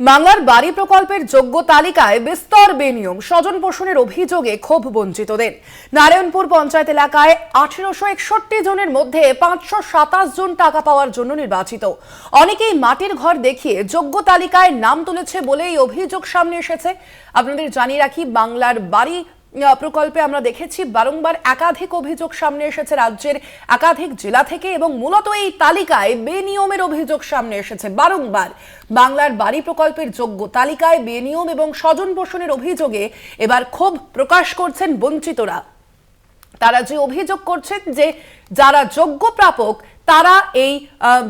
বাংলার বাড়ি প্রকল্পের যোগ্য তালিকায় বিস্তর বেনিয়ম, স্বজন পোষণের অভিযোগে ক্ষোভ বঞ্চিতদের। নারায়ণপুর পঞ্চায়েত এলাকায় আঠেরোশো একষট্টি জনের মধ্যে পাঁচশো সাতাশ জন টাকা পাওয়ার জন্য নির্বাচিত। অনেকেই মাটির ঘর দেখিয়ে যোগ্য তালিকায় নাম তুলেছে বলেই অভিযোগ সামনে এসেছে। আপনাদের জানিয়ে রাখি, বাংলার বাড়ি প্রকল্পে আমরা দেখেছি বারংবার একাধিক অভিযোগ সামনে এসেছে রাজ্যের একাধিক জেলা থেকে এবং মূলত এই তালিকায় বেনিয়মের অভিযোগ সামনে এসেছে বারংবার। বাংলার বাড়ি প্রকল্পের যোগ্য তালিকায় বেনিয়ম এবং স্বজন পোষণের অভিযোগে এবার ক্ষোভ প্রকাশ করছেন বঞ্চিতরা। তারা যে অভিযোগ করছেন যে যারা যোগ্য প্রাপক তারা এই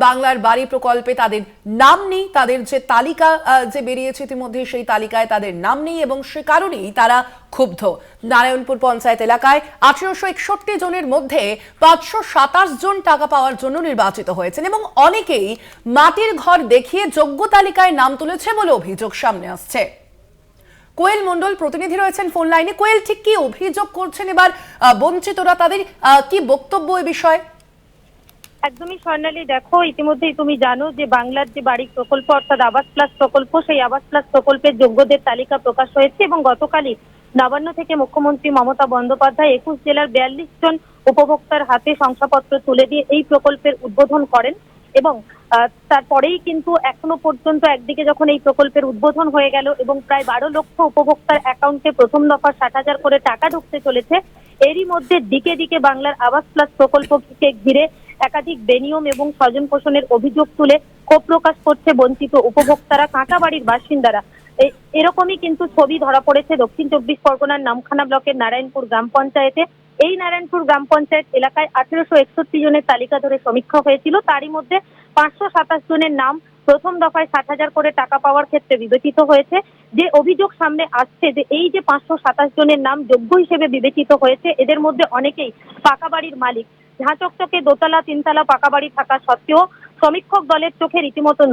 বাংলার বাড়ি প্রকল্পে তাদের নাম নেই, তাদের যে তালিকা যে বেরিয়েছে ইতিমধ্যে সেই তালিকায় তাদের নাম নেই এবং সে কারণেই তারা ক্ষুব্ধ। নারায়ণপুর পঞ্চায়েত এলাকায় আঠেরোশো একষট্টি জনের মধ্যে পাঁচশো সাতাশ জন টাকা পাওয়ার জন্য নির্বাচিত হয়েছেন এবং অনেকেই মাটির ঘর দেখিয়ে যোগ্য তালিকায় নাম তুলেছে বলে অভিযোগ সামনে আসছে। কোয়েল মন্ডল প্রতিনিধি রয়েছেন ফোন লাইনে। কোয়েল, ঠিক কি অভিযোগ করছেন এবার? বঞ্চিতরা তাদের কি বক্তব্য এ বিষয়ে? একদমই স্বর্ণালী, দেখো ইতিমধ্যেই তুমি জানো যে বাংলার যে বাড়ি প্রকল্প, অর্থাৎ আবাস প্লাস প্রকল্প, সেই আবাস প্লাস প্রকল্পের যোগ্যদের তালিকা প্রকাশ হয়েছে এবং গতকালই নবান্ন থেকে মুখ্যমন্ত্রী মমতা বন্দ্যোপাধ্যায় একুশ জেলার বিয়াল্লিশ জন উপভোক্তার হাতে শংসাপত্র তুলে দিয়ে এই প্রকল্পের উদ্বোধন করেন এবং তারপরেই কিন্তু এখনও পর্যন্ত একদিকে যখন এই প্রকল্পের উদ্বোধন হয়ে গেল এবং প্রায় বারো লক্ষ উপভোক্তার অ্যাকাউন্টে প্রথম দফা ষাট হাজার করে টাকা ঢুকতে চলেছে, এরই মধ্যে দিকে দিকে বাংলার আবাস প্লাস প্রকল্পকে ঘিরে একাধিক বেনিয়ম এবং স্বজন পোষণের অভিযোগ তুলে ক্ষোভ প্রকাশ করছে বঞ্চিত উপভোক্তারা কাঁটাবাড়ির বাসিন্দারা। এরকমই কিন্তু ছবি ধরা পড়েছে দক্ষিণ চব্বিশ পরগনার নামখানা ব্লকের নারায়ণপুর গ্রাম পঞ্চায়েতে। এই নারায়ণপুর গ্রাম পঞ্চায়েত এলাকায় আঠেরোশো একষট্টি জনের তালিকা ধরে সমীক্ষা হয়েছিল। তারই মধ্যে পাঁচশো সাতাশ জনের নাম প্রথম দফায় ষাট হাজার করে টাকা পাওয়ার ক্ষেত্রে বিবেচিত হয়েছে। যে অভিযোগ সামনে আসছে যে এই যে পাঁচশো সাতাশ জনের নাম যোগ্য হিসেবে বিবেচিত হয়েছে, এদের মধ্যে অনেকেই পাকা বাড়ির মালিক। ঝাঁচকচকে দোতলা, তিনতলা পাকা বাড়ি থাকা সত্ত্বেও সমীক্ষক দলের চোখে রীতিমতন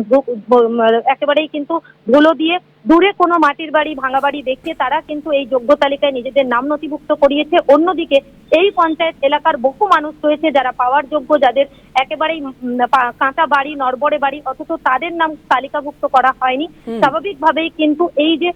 একেবারেই কিন্তু ধুলো দিয়ে দূরে কোনো মাটির বাড়ি ভাঙা বাড়ি দেখিয়ে তারা কিন্তু এই যোগ্য তালিকায় নিজেদের নাম নথিভুক্ত করিয়েছে। অন্যদিকে এই পঞ্চায়েত এলাকার বহু মানুষ রয়েছে যারা পাওয়ার যোগ্য যাদের একেবারেই কাঁচা বাড়ি নরবরে বাড়ি অথচ তাদের নাম তালিকাভুক্ত করা হয়নি। স্বাভাবিকভাবেই কিন্তু এই যে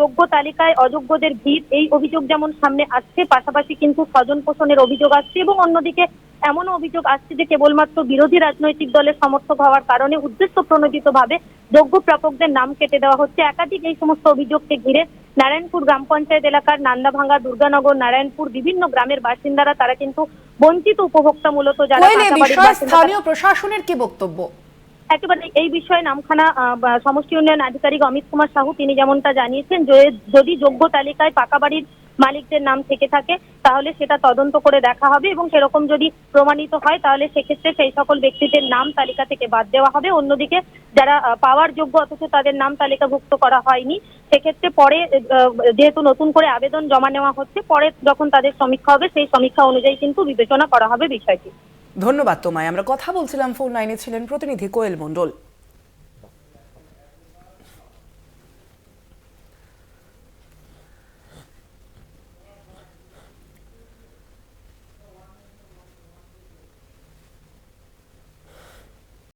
যোগ্য তালিকায় অযোগ্যদের ভিড় এই অভিযোগ যেমন সামনে আসছে পাশাপাশি কিন্তু স্বজন পোষণের অভিযোগ আসছে এবং অন্যদিকে এমনও অভিযোগ আসছে যে কেবলমাত্র বিরোধী রাজনৈতিক দলের সমর্থক হওয়ার কারণে উদ্দেশ্য প্রণোদিত ভাবে যোগ্য প্রাপকদের নাম কেটে দেওয়া হচ্ছে। একাধিক এই সমস্ত অভিযোগকে ঘিরে নারায়ণপুর গ্রাম পঞ্চায়েত এলাকার নান্দাভাঙ্গা দুর্গানগর নারায়ণপুর বিভিন্ন গ্রামের বাসিন্দারা তারা কিন্তু বঞ্চিত উপভোক্তা মূলত যারা স্থানীয় প্রশাসনের কি বক্তব্য? একেবারে এই বিষয়ে নামখানা সমষ্টি উন্নয়ন আধিকারিক অমিত কুমার সাহু তিনি যেমনটা জানিয়েছেন যদি যোগ্য তালিকায় পাকা বাড়ির মালিকদের নাম থেকে থাকে তাহলে সেটা তদন্ত করে দেখা হবে এবং সেরকম যদি প্রমাণিত হয়, তাহলে সেক্ষেত্রে সেই সকল ব্যক্তিদের নাম তালিকা থেকে বাদ দেওয়া হবে। অন্যদিকে যারা পাওয়ার যোগ্য অথচ তাদের নাম তালিকাভুক্ত করা হয়নি, সেক্ষেত্রে পরে যেহেতু নতুন করে আবেদন জমা নেওয়া হচ্ছে, পরে যখন তাদের সমীক্ষা হবে, সেই সমীক্ষা অনুযায়ী কিন্তু বিবেচনা করা হবে বিষয়টি। ধন্যবাদ তোমায়। আমরা কথা বলছিলাম, ফোন লাইনে ছিলেন প্রতিনিধি কোয়েল মন্ডল